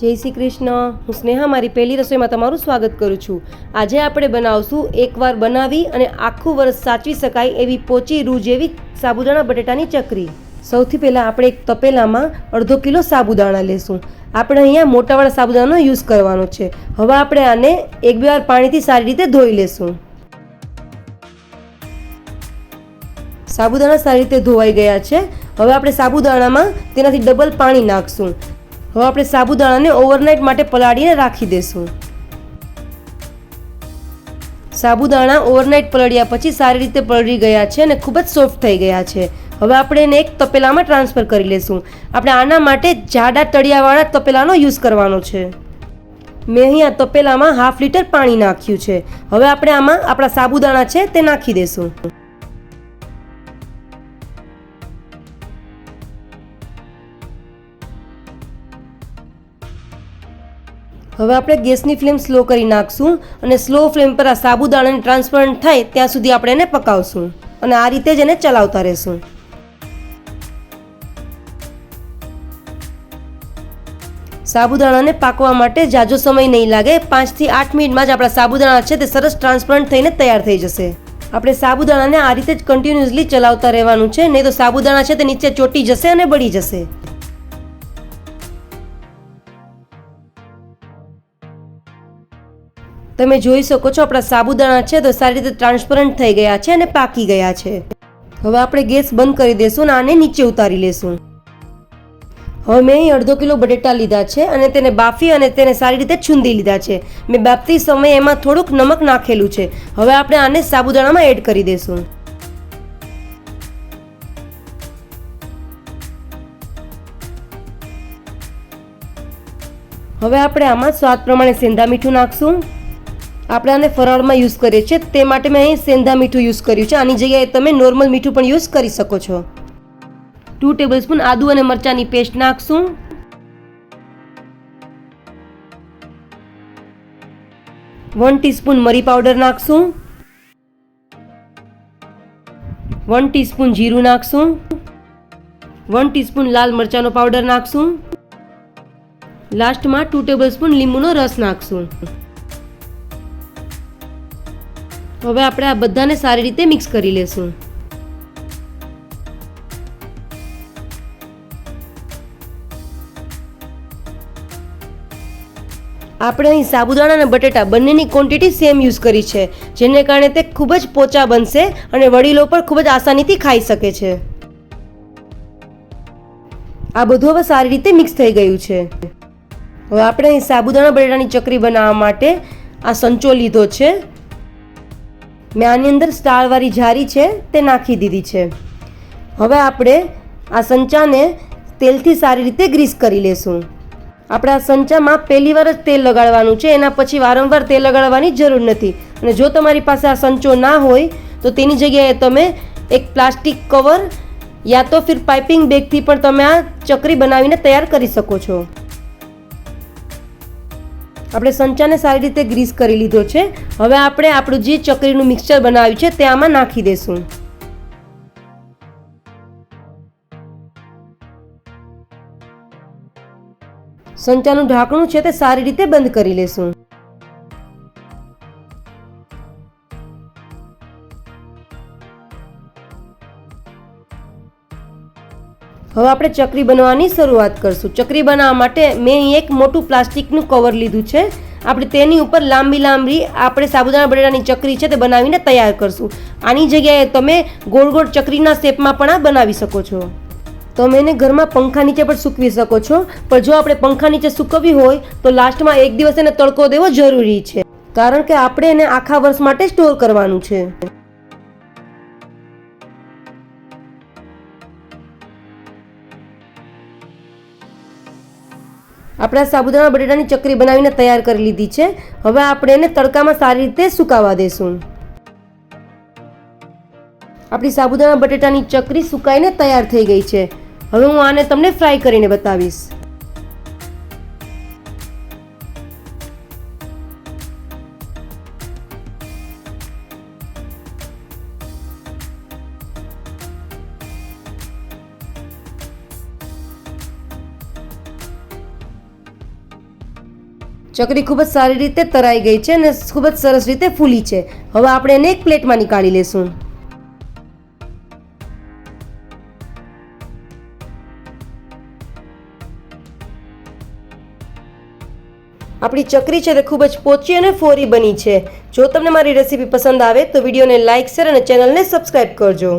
જય શ્રી કૃષ્ણ. હું સ્નેહા, મારી પહેલી રસોઈમાં તમારું સ્વાગત કરું છું. આજે આપણે બનાવશું એકવાર બનાવી અને આખું વર્ષ સાચવી શકાય એવી પોચી રૂ જેવી સાબુદાણા બટેટાની ચકરી. સૌથી પહેલાં આપણે એક તપેલામાં અડધો કિલો સાબુદાણા લેશું. આપણે અહીંયા મોટાવાળા સાબુદાણાનો યુઝ કરવાનો છે. હવે આપણે આને એક બે વાર પાણીથી સારી રીતે ધોઈ લેશું. સાબુદાણા સારી રીતે ધોવાઈ ગયા છે. હવે આપણે સાબુદાણામાં તેનાથી ડબલ પાણી નાખશું. હવે આપણે સાબુદાણાને ઓવરનાઇટ માટે પલાળીને રાખી દઈશું સાબુદાણા ઓવરનાઇટ પલળ્યા પછી સારી રીતે પલળી ગયા છે અને ખૂબ જ સોફ્ટ થઈ ગયા છે. હવે આપણે એને એક તપેલામાં ટ્રાન્સફર કરી લેશું. આપણે આના માટે જાડા તળિયાવાળા તપેલાનો યુઝ કરવાનો છે. મેં અહીંયા તપેલામાં હાફ લીટર પાણી નાખ્યું છે. હવે આપણે આમાં આપણા સાબુદાણા છે તે નાખી દેશું. હવે આપણે ગેસની ફ્લેમ સ્લો કરી નાખશું અને સ્લો ફ્લેમ પર આ સાબુદાણાને ટ્રાન્સપરન્ટ થાય ત્યાં સુધી આપણે એને પકાવશું અને આ રીતે જ એને ચલાવતા રહેશું. સાબુદાણાને પાકવા માટે જાજો સમય નહીં લાગે પાંચથી આઠ મિનિટમાં જ આપણા સાબુદાણા છે તે સરસ ટ્રાન્સપરન્ટ થઈને તૈયાર થઈ જશે. આપણે સાબુદાણાને આ રીતે જ કન્ટિન્યુઅસલી ચલાવતા રહેવાનું છે, નહીં તો સાબુદાણા છે તે નીચે ચોટી જશે અને બળી જશે. તમે જોઈ શકો છો, આપણા સાબુદાણા છે, તો સારી રીતે ટ્રાન્સપરન્ટ થઈ ગયા છે અને પાકી ગયા છે. હવે આપણે ગેસ બંધ કરી દેશું અને આને નીચે ઉતારી લેશું. હવે મેં અહીં અડધો કિલો બટેટા લીધા છે અને તેને બાફી અને તેને સારી રીતે છૂંદી લીધા છે. મેં બાફતી સમયે એમાં થોડુંક નમક નાખેલું છે. હવે આપણે આને સાબુદાણામાં એડ કરી દઈશું હવે આપણે આમાં સ્વાદ પ્રમાણે સેંધા મીઠું નાખશું. આપણે આને ફરાળમાં યુઝ કરીએ છીએ. તે માટે મેં અહીં સેંધા મીઠું યુઝ કર્યું છે. આની જગ્યાએ તમે નોર્મલ મીઠું પણ યુઝ કરી શકો છો. ટુ ટેબલ સ્પૂન આદુ અને મરચાંની પેસ્ટ નાખશું. વન ટીસ્પૂન મરી પાવડર નાખશું. વન ટીસ્પૂન જીરું નાખશું. વન ટીસ્પૂન લાલ મરચાંનો પાવડર નાખશું. લાસ્ટમાં ટુ ટેબલ સ્પૂન લીંબુનો રસ નાખશું. હવે આપણે આ બધાને સારી રીતે મિક્સ કરી લેશું. આપણે અહીં સાબુદાણા અને બટેટા બંનેની ક્વોન્ટિટી સેમ યુઝ કરી છે, જેને કારણે તે ખૂબ જ પોચા બનશે અને વડીલો પણ ખૂબ જ આસાનીથી ખાઈ શકે છે. આ બધું હવે સારી રીતે મિક્સ થઈ ગયું છે. હવે આપણે અહીં સાબુદાણા બટેટાની ચકરી બનાવવા માટે આ સંચો લીધો છે. મેં આની અંદર સ્ટારવાળી જારી છે, તે નાખી દીધી છે. હવે આપણે આ સંચાને તેલથી સારી રીતે ગ્રીસ કરી લેશું. આપણે આ સંચામાં પહેલી વાર જ તેલ લગાડવાનું છે, એના પછી વારંવાર તેલ લગાડવાની જરૂર નથી. અને જો તમારી પાસે આ સંચો ના હોય, તો તેની જગ્યાએ તમે એક પ્લાસ્ટિક કવર યા તો ફિર પાઇપિંગ બેગથી પણ તમે આ ચકરી બનાવીને તૈયાર કરી શકો છો. આપણે સંચાને સારી રીતે ગ્રીસ કરી લીધો છે. હવે આપણે આપણું જે ચકરીનું મિક્સચર બનાવ્યું છે તે આમાં નાખી દેશું. સંચાનું ઢાંકણું છે તે સારી રીતે બંધ કરી લેશું. હવે આપણે ચકરી બનાવવાની શરૂઆત કરશું. ચકરી બનાવવા માટે મેં એક મોટું પ્લાસ્ટિકનું કવર લીધું છે. આપણે તેની ઉપર લાંબી લાંબી આપણે સાબુદાણા બટેટાની ચકરી છે તે બનાવીને તૈયાર કરશું. આની જગ્યાએ તમે ગોળ ગોળ ચકરીના શેપમાં પણ આ બનાવી શકો છો. તમે એને ઘરમાં પંખા નીચે પણ સૂકવી શકો છો. પણ જો આપણે પંખા નીચે સૂકવવી હોય, તો લાસ્ટમાં એક દિવસ એને તડકો દેવો જરૂરી છે. કારણ કે આપણે એને આખા વર્ષ માટે સ્ટોર કરવાનું છે. આપણે સાબુદાણા બટેટાની ચકરી બનાવીને તૈયાર કરી લીધી છે. હવે આપણે એને તડકામાં સારી રીતે સુકાવા દેશું. આપણી સાબુદાણા બટેટાની ચકરી સુકાઈને તૈયાર થઈ ગઈ છે. હવે હું આને તમને ફ્રાય કરીને બતાવીશ. ચકરી ખૂબ જ સારી રીતે તરાઈ ગઈ છે અને ખૂબ જ સરસ રીતે ફૂલી છે. હવે આપણે એને એક પ્લેટમાં નીકાળી લેશું. આપણી ચકરી છે તે ખૂબ જ પોચી અને ફોરી બની છે. જો તમને મારી રેસીપી પસંદ આવે તો વિડીયોને લાઇક શેર અને ચેનલને સબસ્ક્રાઈબ કરજો.